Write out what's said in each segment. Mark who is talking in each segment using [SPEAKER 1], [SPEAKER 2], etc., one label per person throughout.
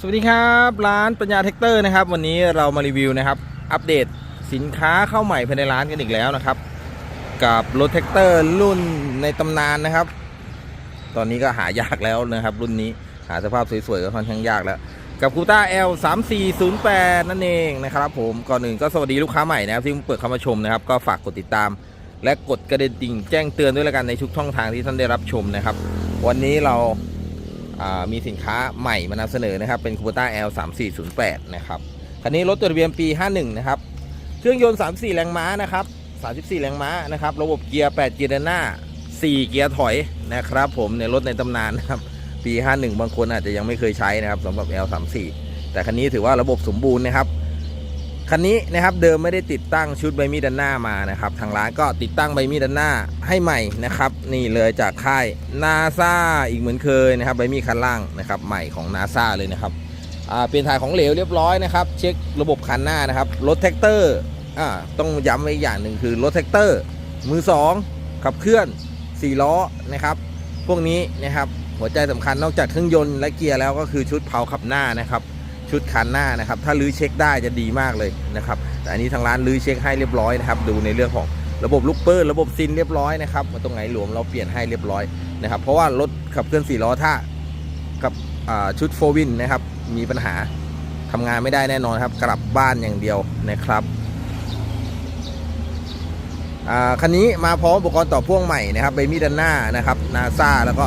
[SPEAKER 1] สวัสดีครับร้านปัญญาเทคเตอร์นะครับ วันนี้เรามารีวิวนะครับ อัปเดตสินค้าเข้าใหม่ภายในร้านกันอีกแล้วนะครับ กับรถแท็กเตอร์รุ่นในตำนานนะครับ ตอนนี้ก็หายากแล้วนะครับ รุ่นนี้หาสภาพสวยๆก็ค่อนข้างยากแล้ว กับคูต้า L 3 4 0 8นั่นเองนะครับผมก่อนอื่นก็สวัสดีลูกค้าใหม่นะครับที่เพิ่งเปิดเข้ามาชมนะครับ ก็ฝากกดติดตาม และกดกระดิ่งแจ้งเตือนด้วยแล้วกันในทุกช่องทางที่ท่านได้รับชมนะครับ วันนี้เรา มีสินค้าใหม่มานำเสนอนะครับ เป็นคูปต้า L 3 4 0 8นะครับคันนี้รถตัวทะเบียนปี 51 นะครับ เครื่องยนต์ 34 แรงม้านะครับ 34 แรงม้านะครับ ระบบเกียร์ 8 เกียร์เดินหน้า 4 เกียร์ถอยนะครับผมในรถในตำนานนะครับ ปี 51 บางคนอาจจะยังไม่เคยใช้นะครับสำหรับ L 3 4แต่คันนี้ถือว่าระบบสมบูรณ์นะครับ คันนี้นะครับเดิมไม่ได้ติดตั้งชุดใบมีดด้านหน้ามานะครับ ทางร้านก็ติดตั้งใบมีดด้านหน้าให้ใหม่นะครับ นี่เลยจากค่ายนาซาอีกเหมือนเคยนะครับใบมีดคันล่างนะครับใหม่ของนาซาเลยนะครับเปลี่ยนถ่ายของเหลวเรียบร้อยนะครับ เช็คระบบคันหน้านะครับรถแท็กเตอร์อต้องย้ำไว้อีกอย่างหนึ่งคือรถแท็กเตอร์ มือสองขับเคลื่อน 4 ล้อนะครับ พวกนี้นะครับหัวใจสำคัญนอกจากเครื่องยนต์และเกียร์แล้วก็คือชุดเผาขับหน้านะครับ ชุดคันหน้านะครับ ถ้าลื้อเช็คได้จะดีมากเลยนะครับ แต่อันนี้ทางร้านลื้อเช็คให้เรียบร้อยนะครับ ดูในเรื่องของระบบลูกเปิดระบบซินเรียบร้อยนะครับตรงไหนหลวมเราเปลี่ยนให้เรียบร้อยนะครับ เพราะว่ารถขับเคลื่อนสี่ล้อถ้ากับชุดโฟวินนะครับ มีปัญหาทำงานไม่ได้แน่นอนครับ กลับบ้านอย่างเดียวนะครับอ่าคันนี้มาพร้อมอุปกรณ์ต่อพ่วงใหม่นะครับใบมีดด้านหน้านะครับนาซาแล้วก็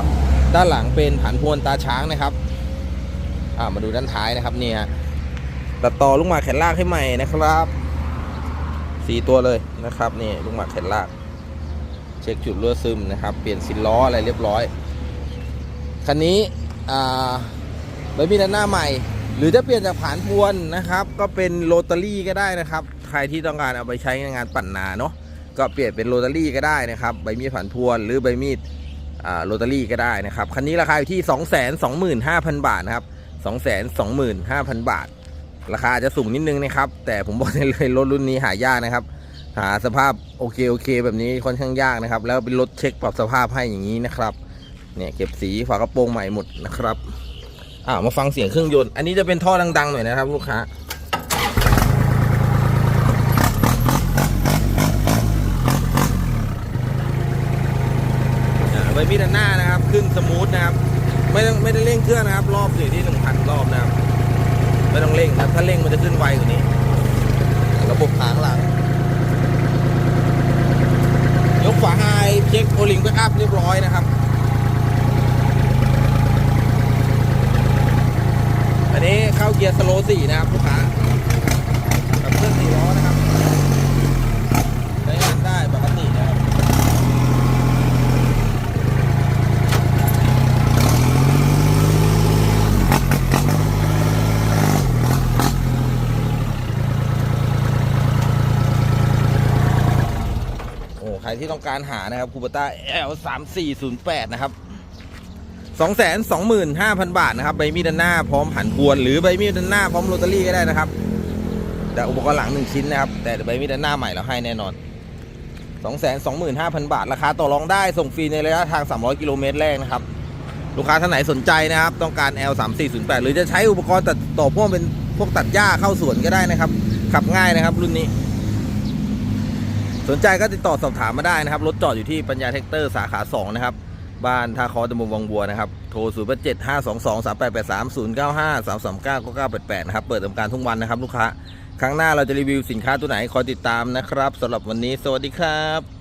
[SPEAKER 1] ด้านหลังเป็นผันพวนตาช้างนะครับ อ่ามาดูด้านท้ายนะครับนี่ยตัดต่อลูกหมากแขนลากให้ใหม่นะครับสีตัวเลยนะครับนี่ลูกหมากแขนลาก เช็คจุดรั่วซึมนะครับ เปลี่ยนสินล้ออะไรเรียบร้อยคันนี้อ่าใบมีด้านหน้าใหม่ หรือจะเปลี่ยนจากผานพวนนะครับ ก็เป็นโรตารี่ก็ได้นะครับ ใครที่ต้องการเอาไปใช้ในงานปั่นนาเนาะก็เปลี่ยนเป็นโรตารี่ก็ได้นะครับใบมีดผานพวนหรือใบมีดโรตารี่ก็ได้นะครับ คันนี้ราคาอยู่ที่ 225,000 บาทนะครับ 225,000 บาท ราคาจะสูงนิดนึงนะครับ แต่ผมบอกได้เลยรถรุ่นนี้หายากนะครับ หาสภาพโอเคโอเค แบบนี้ค่อนข้างยากนะครับ แล้วเป็นรถเช็คปรับสภาพให้อย่างนี้นะครับเนี่ยเก็บสีฝากระโปรงใหม่หมดนะครับอ่ามาฟังเสียงเครื่องยนต์ อันนี้จะเป็นท่อดังๆหน่อยนะครับ ลูกค้าอ่าใบมีดด้านหน้านะครับ ขึ้นสมูทนะครับ ไม่ต้องไม่ได้เร่งเครื่องนะครับ รอบอยู่ที่หนึ่งพันรอบนะครับไม่ต้องเร่งครับถ้าเร่งมันจะขึ้นไวกว่านี้ ระบบขางหลัง ยกฝาไฮเช็คโอลิงแบ็กอัพเรียบร้อยนะครับ อันนี้เข้าเกียร์สโลว์สี่นะครับลูกค้ากับเครื่องสี่ล้อนะครับใช้งานได้ปกตินะครับ โอ้ ใครที่ต้องการหานะครับคูปต้า L 3 4 0 8นะครับ225,000 บาทนะครับใบมีดด้านหน้าพร้อมหันพวน หรือใบมีดด้านหน้าพร้อมโรตารี่ก็ได้นะครับแต่อุปกรณ์หลัง1ชิ้นนะครับ แต่ใบมีดด้านหน้าใหม่เราให้แน่นอน 225,000 บาท ราคาต่อรองได้ส่งฟรีในระยะทาง 300 กิโลเมตรแรกนะครับ ลูกค้าท่านไหนสนใจนะครับ ต้องการ L 3 4 0 8หรือจะใช้อุปกรณ์ตัดต่อพ่วงเป็นพวกตัดหญ้าเข้าสวนก็ได้นะครับ ขับง่ายนะครับรุ่นนี้ สนใจก็ติดต่อสอบถามมาได้นะครับ รถจอดอยู่ที่ปัญญาเทคเตอร์สาขา 2 นะครับ บ้านท่าคอตำบลวังบัวนะครับ โทร0 8 7 5 2 2 3 8 8 3 0 9 5 3 3 9 9 9 8 8 นะครับ เปิดทำการทุกวันนะครับลูกค้า ครั้งหน้าเราจะรีวิวสินค้าตัวไหนคอยติดตามนะครับสำหรับวันนี้ สวัสดีครับ